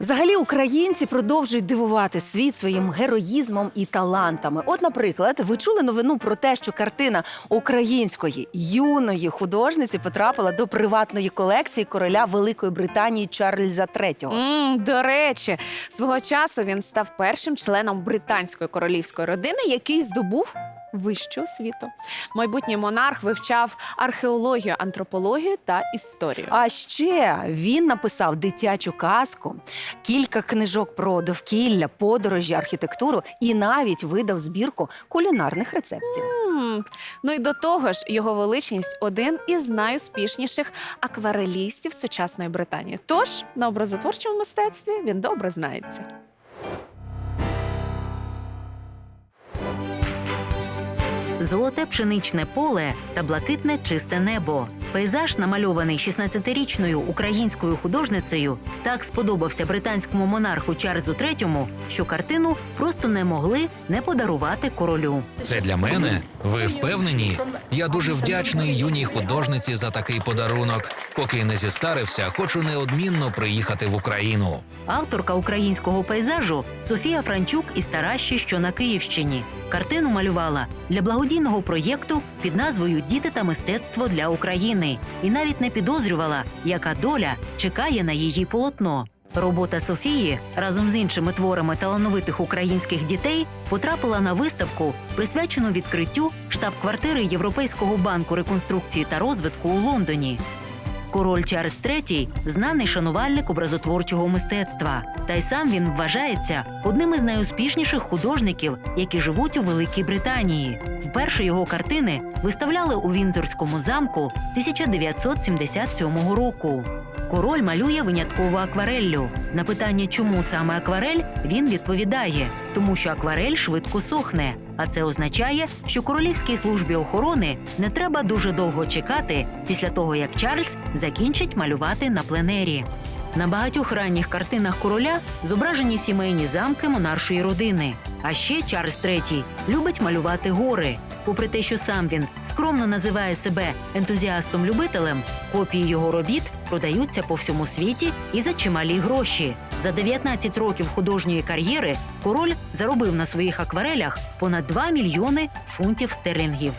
Взагалі, українці продовжують дивувати світ своїм героїзмом і талантами. От, наприклад, ви чули новину про те, що картина української юної художниці потрапила до приватної колекції короля Великої Британії Чарльза III. М, до речі, свого часу він став першим членом британської королівської родини, який здобув вищу освіту. Майбутній монарх вивчав археологію, антропологію та історію. А ще він написав дитячу казку, кілька книжок про довкілля, подорожі, архітектуру і навіть видав збірку кулінарних рецептів. М, Ну і до того ж, його величність один із найуспішніших акварелістів сучасної Британії. Тож на образотворчому мистецтві він добре знається. Золоте пшеничне поле та блакитне чисте небо. Пейзаж, намальований 16-річною українською художницею, так сподобався британському монарху Чарльзу III, що картину просто не могли не подарувати королю. Це для мене. Ви впевнені? Я дуже вдячний юній художниці за такий подарунок. Поки не зістарився, хочу неодмінно приїхати в Україну. Авторка українського пейзажу Софія Франчук із Таращі, що на Київщині. Картину малювала для благодійного проєкту під назвою Діти та мистецтво для України і навіть не підозрювала, яка доля чекає на її полотно. Робота Софії разом з іншими творами талановитих українських дітей потрапила на виставку, присвячену відкриттю штаб-квартири Європейського банку реконструкції та розвитку у Лондоні. Король Чарльз III – знаний шанувальник образотворчого мистецтва. Та й сам він вважається одним із найуспішніших художників, які живуть у Великій Британії. Вперше його картини виставляли у Вінзорському замку 1977 року. Король малює винятково аквареллю. На питання, чому саме акварель, він відповідає, тому що акварель швидко сохне. А це означає, що королівській службі охорони не треба дуже довго чекати після того, як Чарльз закінчить малювати на пленері. На багатьох ранніх картинах короля зображені сімейні замки монаршої родини. А ще Чарльз III любить малювати гори. Попри те, що сам він скромно називає себе ентузіастом-любителем, копії його робіт продаються по всьому світі і за чималі гроші. За 19 років художньої кар'єри король заробив на своїх акварелях понад 2 мільйони фунтів стерлінгів.